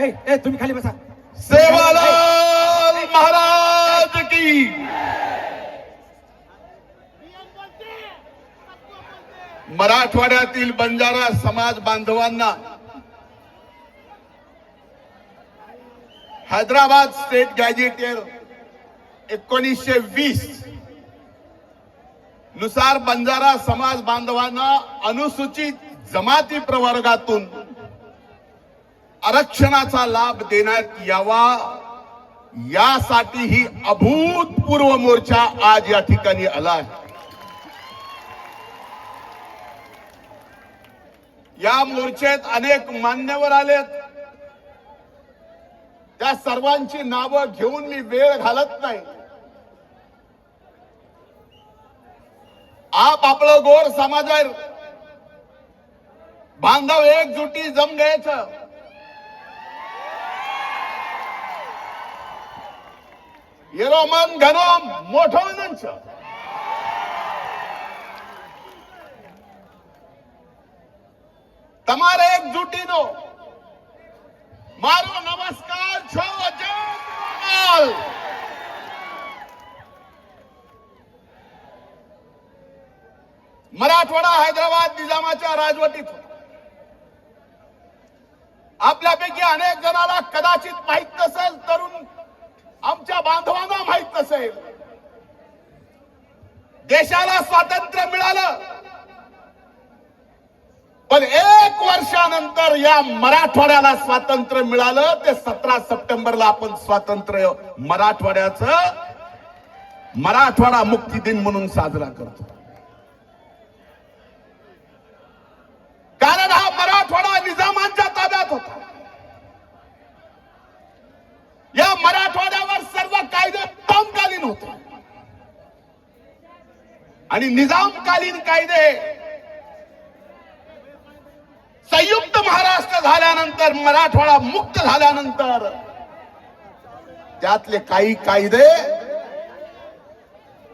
ए तुम्ही खाली बसा. सेवालाल महाराज की. मराठवाड्यातील बंजारा समाज बांधवांना हैदराबाद स्टेट गॅजेटियर एकोणीसशे वीसनुसार बंजारा समाज बांधवांना अनुसूचित जमाती प्रवर्गातून आरक्षणाचा लाभ देण्यात यावा. यासाठी ही अभूतपूर्व मोर्चा आज या ठिकाणी आला आहे. या मोर्चेत अनेक मान्यवर आलेत. त्या सर्वांची नावं घेऊन मी वेळ घालत नाही. आप आपलं गोर समाज बांधव एकजुटी जम घ्यायचं येरो मन घनो मोठं म्हणायचं તમારે એકજૂટીનો મારો નમસ્કાર છો જય જવાહરલાલ. मराठवाडा हैदराबाद निजामाच्या राजवटीत होता. आपल्यापैकी अनेक जणांना कदाचित माहीत नसेल तरुण आमच्या बांधवांना माहीत नसेल. देशाला स्वातंत्र्य मिळालं. पण एक वर्षानंतर या मराठवाड्याला स्वातंत्र्य मिळालं. ते सतरा सप्टेंबरला आपण स्वातंत्र्य मराठवाड्याचं मराठवाडा मुक्ती दिन म्हणून साजरा करतो. कारण हा मराठवाडा निजामांच्या ताब्यात होता या मराठवाड्यावर सर्व कायदे तत्कालीन होते. आणि निजामकालीन कायदे संयुक्त महाराष्ट्र झाल्यानंतर मराठवाडा मुक्त झाल्यानंतर त्यातले काही कायदे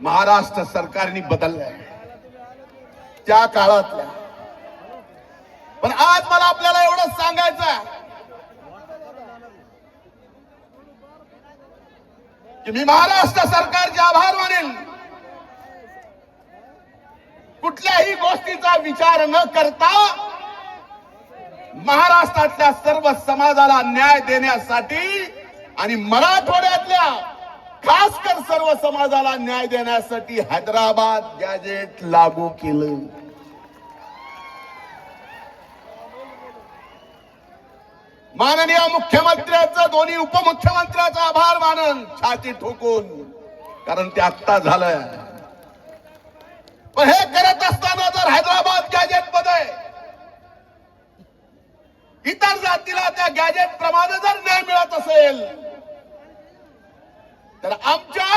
महाराष्ट्र सरकारने बदलले. त्या काळातल्या. पण आज मला आपल्याला एवढं सांगायचं आहे की मी महाराष्ट्र सरकारचे आभार मानेल. कुठल्याही गोष्टीचा विचार न करता महाराष्ट्रातल्या सर्व समाजाला न्याय देण्यासाठी आणि मराठवाड्यातल्या खास कर सर्व समाजाला न्याय देण्यासाठी हैदराबाद गॅजेट लागू केलं. माननीय मुख्यमंत्र्यांचं दोन्ही उपमुख्यमंत्र्याचा आभार मानन छाती ठोकून. कारण ते आत्ता झालंय. पण हे करत असताना जर हैदराबाद गॅजेटमध्ये इतर जातीला त्या गॅजेट प्रमाणे जर न्याय मिळत असेल तर आमच्या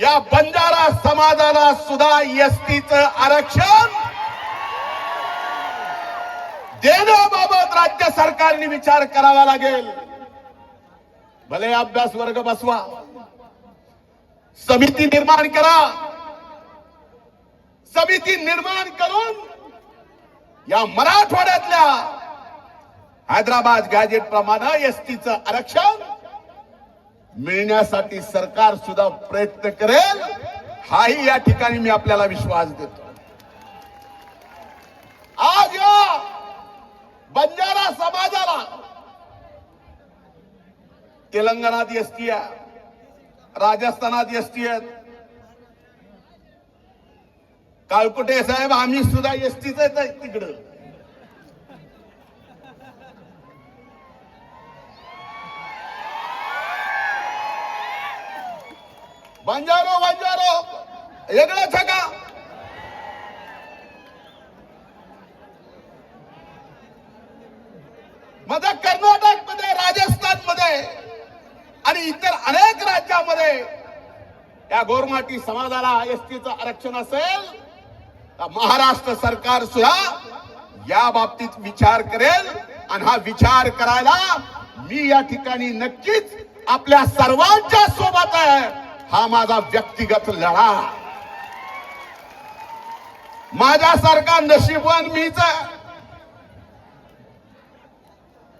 या बंजारा समाजाला सुद्धा एसटीचं आरक्षण देण्याबाबत राज्य सरकारने विचार करावा लागेल. भले अभ्यास वर्ग बसवा. समिती निर्माण करा. समिती निर्माण करून या मराठवाड्यातल्या हैदराबाद गॅजेट प्रमाणे एसटीच आरक्षण मिळण्यासाठी सरकार सुद्धा प्रयत्न करेल. हाही या ठिकाणी मी आपल्याला विश्वास देतो आज या बंजारा समाजाला. तेलंगणात एसटी आहे राजस्थानात एसटी आहेत काळकुटे साहेब आम्ही सुद्धा एसटीच आहे तिकडं. बंजारो बंजारो. वेगळंच का माझा कर्नाटकमध्ये राजस्थानमध्ये आणि इतर अनेक राज्यामध्ये या गोरमाटी समाजाला एसटीचं आरक्षण असेल तर महाराष्ट्र सरकार सुद्धा या बाबतीत विचार करेल आणि हा विचार करायला मी या ठिकाणी नक्कीच आपल्या सर्वांच्या सोबत आहे. हा माझा व्यक्तिगत लढा. माझ्यासारखा नशीबवान मीच आहे.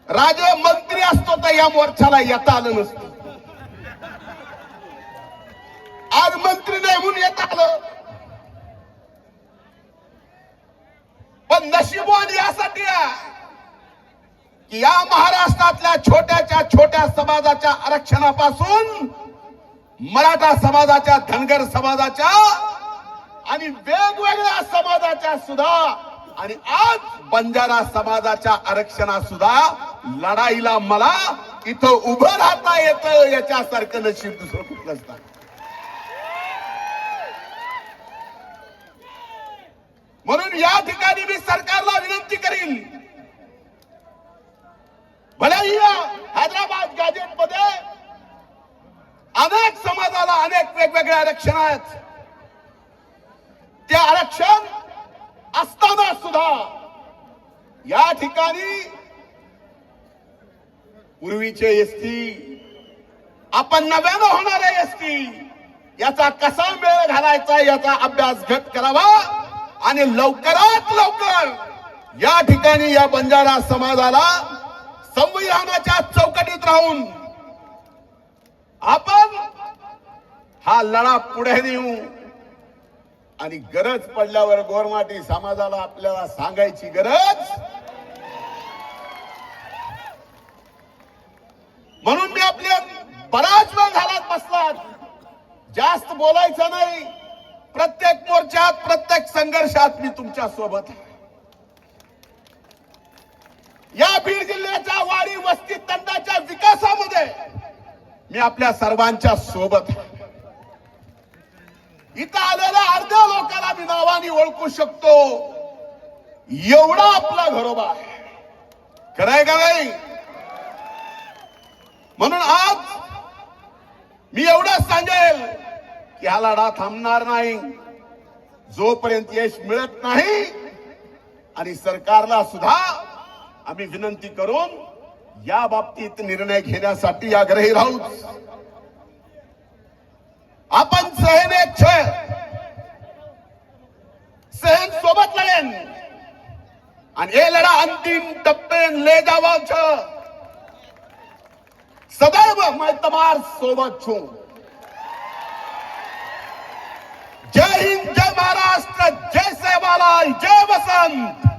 राजे मंत्री असतो तर या मोर्चाला येता आलं नसतं. आज मंत्री नाही म्हणून येत आलं. पण नशिबवान यासाठी की या महाराष्ट्रातल्या छोट्याच्या छोट्या समाजाच्या आरक्षणापासून मराठा समाजाच्या धनगर समाजाच्या आणि वेगवेगळ्या समाजाच्या सुद्धा आणि आज बंजारा समाजाच्या आरक्षणात सुद्धा लढाईला मला इथं उभं राहता येतं याच्यासारखं नशीब दुसरं कुठलंच नाही. म्हणून या ठिकाणी मी सरकारला विनंती करीन. भलेही या हैदराबाद गॅजेटमध्ये अनेक समाजाला अनेक वेगवेगळे आरक्षण आहेत. ते आरक्षण असताना सुद्धा या ठिकाणी पूर्वीचे एसटी आपण नव्यानं होणारे एसटी याचा कसा मेळ घालायचा याचा अभ्यास घट करावा? आणि लवकरात लवकर या ठिकाणी या बंजारा समाजाला संविधानाच्या चौकटीत राहून आपण हा लढा पुढे नेऊ. आणि गरज पडल्यावर गोरमाटी समाजाला आपल्याला सांगायची गरज म्हणून मी आपल्या बराच वेळ घालत बसलात. जास्त बोलायचं नाही. प्रत्येक मोर्चात प्रत्येक संघर्षात मी तुमच्यासोबत आहे. या बीड जिल्ह्याच्या वाडी वस्ती तंडाच्या विकासामध्ये मी आपल्या सर्वांच्या सोबत इथं आलेल्या अर्ध्या लोकांना मी नावाने ओळखू शकतो. एवढा आपला घरोबा आहे. खरंय का नाही? म्हणून आज मी एवढं सांगेल की हा लढा थांबणार नाही? जोपर्यंत यश मिळत नाही आणि सरकारला सुद्धा आम्ही विनंती करून या बाबतीत निर्णय घेण्यासाठी आग्रही राहू. आपण सहन सहन सोबत लढेन. आणि हे लढा अंतिम टप्प्यान ले जावा सदैव मैतमार सोबत छू. जय हिंद जय महाराष्ट्र जय सेवालाल जय वसंत.